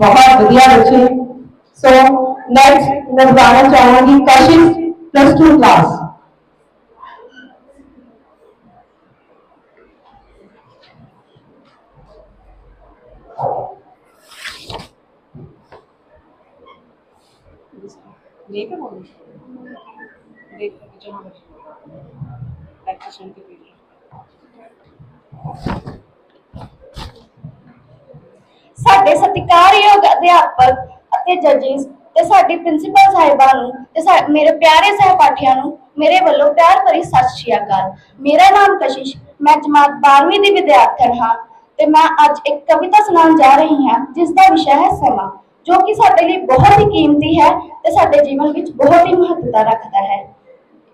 बहुत बढ़िया बच्चे। सो नेक्स्ट मैं बताना चाहूँगी कशिश प्लस टू क्लास देख जो हम के ਸਾਡੇ ਸਤਿਕਾਰਯੋਗ ਅਧਿਆਪਕ ਅਤੇ ਜੱਜਿਸ ਤੇ ਸਾਡੀ ਪ੍ਰਿੰਸੀਪਲ ਸਾਹਿਬਾਂ ਨੂੰ ਤੇ ਮੇਰੇ ਪਿਆਰੇ ਸਹਿਪਾਠੀਆਂ ਨੂੰ ਮੇਰੇ ਵੱਲੋਂ ਪਿਆਰ ਭਰੀ ਸਤਿ ਸ਼੍ਰੀ ਅਕਾਲ। ਮੇਰਾ ਨਾਮ ਕਸ਼ਿਸ਼, ਮੈਂ ਜਮਾਤ 12ਵੀਂ ਦੀ ਵਿਦਿਆਰਥਣ ਹਾਂ ਤੇ ਮੈਂ ਅੱਜ ਇੱਕ ਕਵਿਤਾ ਸੁਣਾਉਣ ਜਾ ਰਹੀ ਹਾਂ ਜਿਸ ਦਾ ਵਿਸ਼ਾ ਹੈ ਸਮਾਂ, ਜੋ ਕਿ ਸਾਡੇ ਲਈ ਬਹੁਤ ਹੀ ਕੀਮਤੀ ਹੈ ਤੇ ਸਾਡੇ ਜੀਵਨ ਵਿੱਚ ਬਹੁਤ ਹੀ ਮਹੱਤਤਾ ਰੱਖਦਾ ਹੈ।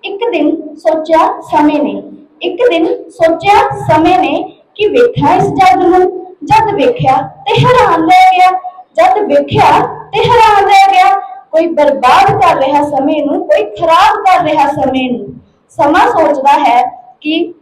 ਇੱਕ ਦਿਨ ਸੋਚਿਆ ਸਮੇਂ ਨੇ, ਇੱਕ ਦਿਨ ਸੋਚਿਆ ਸਮੇਂ ਨੇ ਕਿ ਵੇਖਾਂ ਇਸ ਜੱਗ ਨੂੰ ਜਦ ਵੇਖਿਆ ਤੇ ਹੈਰਾਨ ਰਹਿ ਗਿਆ। ਜਦ ਵੇਖਿਆ ਤੇ ਹੈਰਾਨ ਰਹਿ ਗਿਆ। ਕੋਈ ਬਰਬਾਦ ਕਰ ਰਿਹਾ ਸਮੇਂ ਨੂੰ, ਕੋਈ ਖਰਾਬ ਕਰ ਰਿਹਾ ਸਮੇਂ ਨੂੰ। ਸਮਾਂ ਸੋਚਦਾ ਹੈ ਕਿ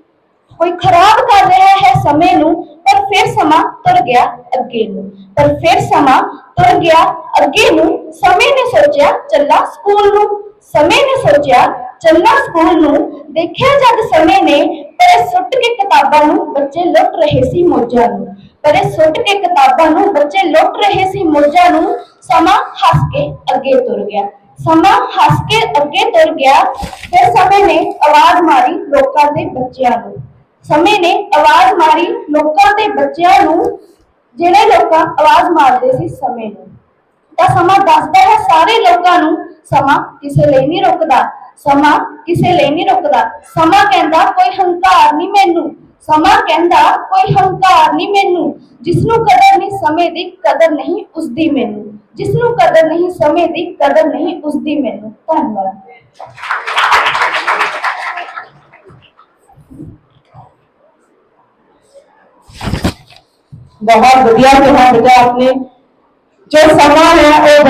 ਕੋਈ ਖਰਾਬ ਕਰ ਰਿਹਾ ਹੈ ਸਮੇਂ ਨੂੰ, ਪਰ ਫਿਰ ਸਮਾਂ ਤੁਰ ਗਿਆ ਅੱਗੇ ਨੂੰ। ਪਰ ਫਿਰ ਸਮਾਂ ਤੁਰ ਗਿਆ ਅੱਗੇ ਨੂੰ। ਸਮੇਂ ਨੇ ਸੋਚਿਆ, ਚੱਲਾ ਸਕੂਲ ਨੂੰ। ਸਮੇਂ ਨੇ ਸੋਚਿਆ, ਚੱਲਾ ਸਕੂਲ ਨੂੰ। ਦੇਖਿਆ ਜਦ ਸਮੇਂ ਨੇ, ਪਰੇ ਸੁੱਟ ਕੇ ਕਿਤਾਬਾਂ ਨੂੰ ਬੱਚੇ ਲੁੱਟ ਰਹੇ ਸੀ ਮੋਜਾਂ ਨੂੰ। ਪਰੇ ਸੁੱਟ ਕੇ ਕਿਤਾਬਾਂ ਨੂੰ ਬੱਚੇ ਲੁੱਟ ਰਹੇ ਸੀ ਮੋਜਾਂ ਨੂੰ ਸਮਾਂ ਹੱਸ ਕੇ ਅੱਗੇ ਤੁਰ ਗਿਆ। ਸਮਾਂ ਹੱਸ ਕੇ ਅੱਗੇ ਤੁਰ ਗਿਆ, ਫਿਰ ਸਮੇਂ ਨੇ ਆਵਾਜ਼ ਮਾਰੀ ਲੋਕਾਂ ਦੇ ਬੱਚਿਆਂ ਨੂੰ। ਸਮੇਂ ਨੇ ਆਵਾਜ਼ ਮਾਰੀ ਲੋਕਾਂ ਤੇ ਬੱਚਿਆਂ ਨੂੰ, ਜਿਹੜੇ ਲੋਕਾਂ ਆਵਾਜ਼ ਮਾਰਦੇ ਸੀ ਸਮੇਂ ਨੂੰ। ਤਾਂ ਸਮਾਂ ਦੱਸਦਾ ਹੈ, ਸਾਰੇ ਲੋਕਾਂ ਨੂੰ ਸਮਾਂ ਕਿਸੇ ਲਈ ਨਹੀਂ ਰੁਕਦਾ, ਸਮਾਂ ਕਿਸੇ ਲਈ ਨਹੀਂ ਰੁਕਦਾ। ਸਮਾਂ ਕਹਿੰਦਾ, ਕੋਈ ਹੰਕਾਰ ਨਹੀਂ ਮੈਨੂੰ ਸਮਾਂ ਕਹਿੰਦਾ, ਕੋਈ ਹੰਕਾਰ ਨਹੀਂ ਮੈਨੂੰ ਜਿਸ ਨੂੰ ਕਦਰ ਨਹੀਂ, ਸਮੇਂ ਦੀ ਕਦਰ ਨਹੀਂ ਉਸ ਦੀ ਮੈਨੂੰ। ਜਿਸ ਨੂੰ ਕਦਰ ਨਹੀਂ, ਸਮੇਂ ਦੀ ਕਦਰ ਨਹੀਂ ਉਸ ਦੀ ਮੈਨੂੰ। ਧੰਨਵਾਦ। ਬਹੁਤ ਵਧੀਆ ਕਿਹਾ ਬੇਟਾ ਆਪਨੇ ਜੋ ਸਮਾਂ ਹੈ, ਉਹ